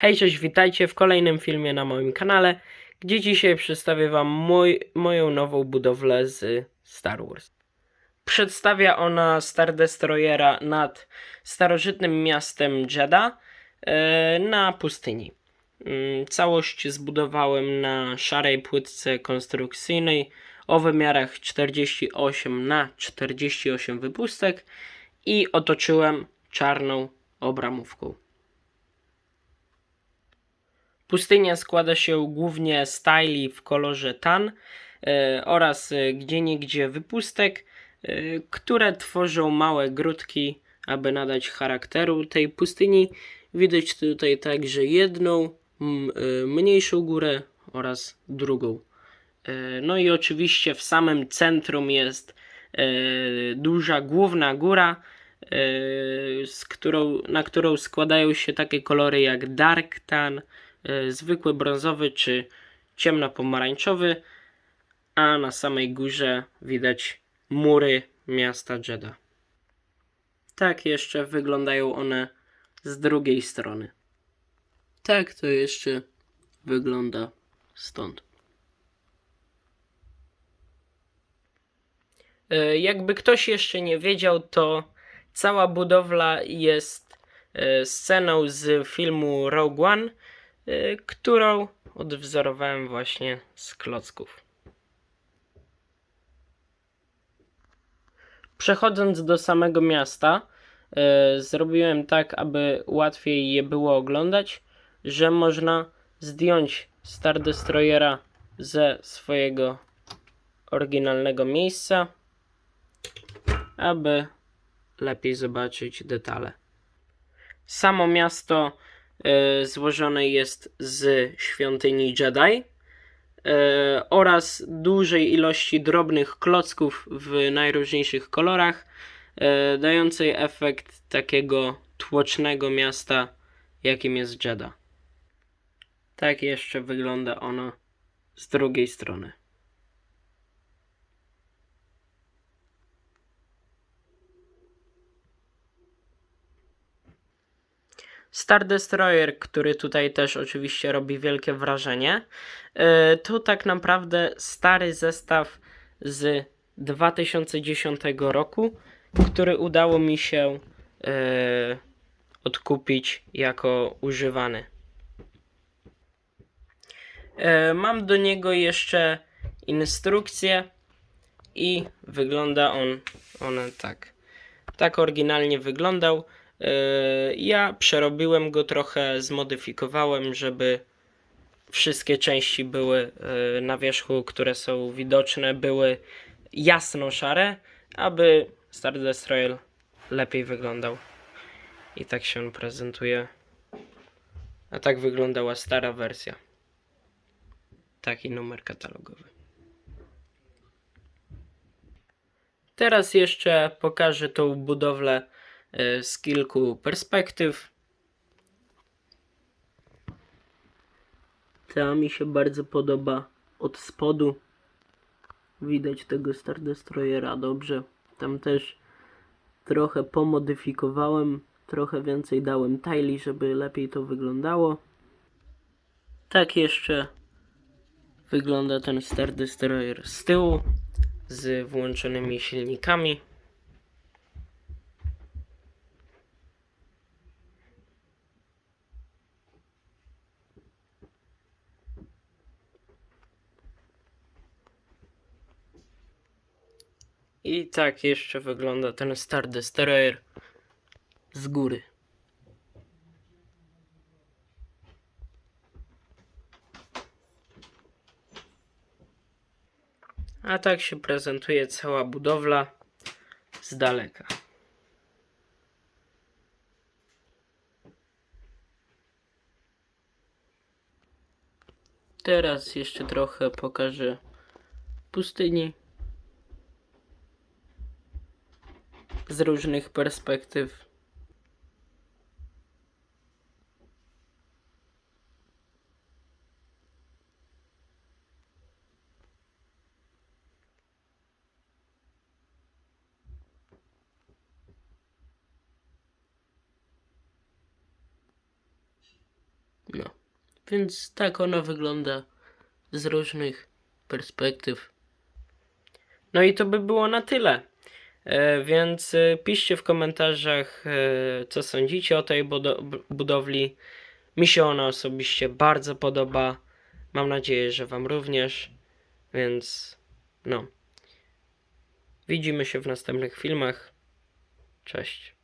Hej, cześć, witajcie w kolejnym filmie na moim kanale, gdzie dzisiaj przedstawię Wam mój, moją nową budowlę z Star Wars. Przedstawia ona Star Destroyera nad starożytnym miastem Jeddah e, na pustyni. Mm, Całość zbudowałem na szarej płytce konstrukcyjnej o wymiarach 48 na 48 wypustek i otoczyłem czarną obramówką. Pustynia składa się głównie z tile w kolorze tan e, oraz e, gdzieniegdzie wypustek, e, które tworzą małe grudki, aby nadać charakteru tej pustyni. Widać tutaj także jedną mniejszą górę oraz drugą. No i oczywiście w samym centrum jest duża główna góra, z którą, na którą składają się takie kolory jak dark tan, zwykły brązowy czy ciemnopomarańczowy, a na samej górze widać mury miasta Jeddah. Tak jeszcze wyglądają one z drugiej strony. Tak to jeszcze wygląda stąd. E, Jakby ktoś jeszcze nie wiedział, to cała budowla jest e, sceną z filmu Rogue One, e, którą odwzorowałem właśnie z klocków. Przechodząc do samego miasta, e, zrobiłem tak, aby łatwiej je było oglądać, że można zdjąć Star Destroyera ze swojego oryginalnego miejsca, aby lepiej zobaczyć detale. Samo miasto e, złożone jest z świątyni Jedi e, oraz dużej ilości drobnych klocków w najróżniejszych kolorach, e, dającej efekt takiego tłocznego miasta, jakim jest Jeddah. Tak jeszcze wygląda ono z drugiej strony. Star Destroyer, który tutaj też oczywiście robi wielkie wrażenie, e, to tak naprawdę stary zestaw z 2010 roku, który udało mi się e, odkupić jako używany. E, Mam do niego jeszcze instrukcję i wygląda on, on tak. Tak oryginalnie wyglądał. E, Ja przerobiłem go trochę, zmodyfikowałem, żeby wszystkie części były e, na wierzchu, które są widoczne, były jasno szare, aby Star Destroyer lepiej wyglądał. I tak się on prezentuje. A tak wyglądała stara wersja. Taki numer katalogowy. Teraz jeszcze pokażę tą budowlę z kilku perspektyw. Ta mi się bardzo podoba od spodu. Widać tego Star Destroyera dobrze. Tam też trochę pomodyfikowałem, trochę więcej dałem tile, żeby lepiej to wyglądało. Tak jeszcze wygląda ten Star Destroyer z tyłu z włączonymi silnikami. I tak jeszcze wygląda ten Star Destroyer z góry. A tak się prezentuje cała budowla z daleka. Teraz jeszcze trochę pokażę pustyni z różnych perspektyw. No, więc tak ona wygląda z różnych perspektyw. No i to by było na tyle. E, więc e, piszcie w komentarzach, e, co sądzicie o tej budowli. Mi się ona osobiście bardzo podoba. Mam nadzieję, że Wam również. Więc no. Widzimy się w następnych filmach. Cześć.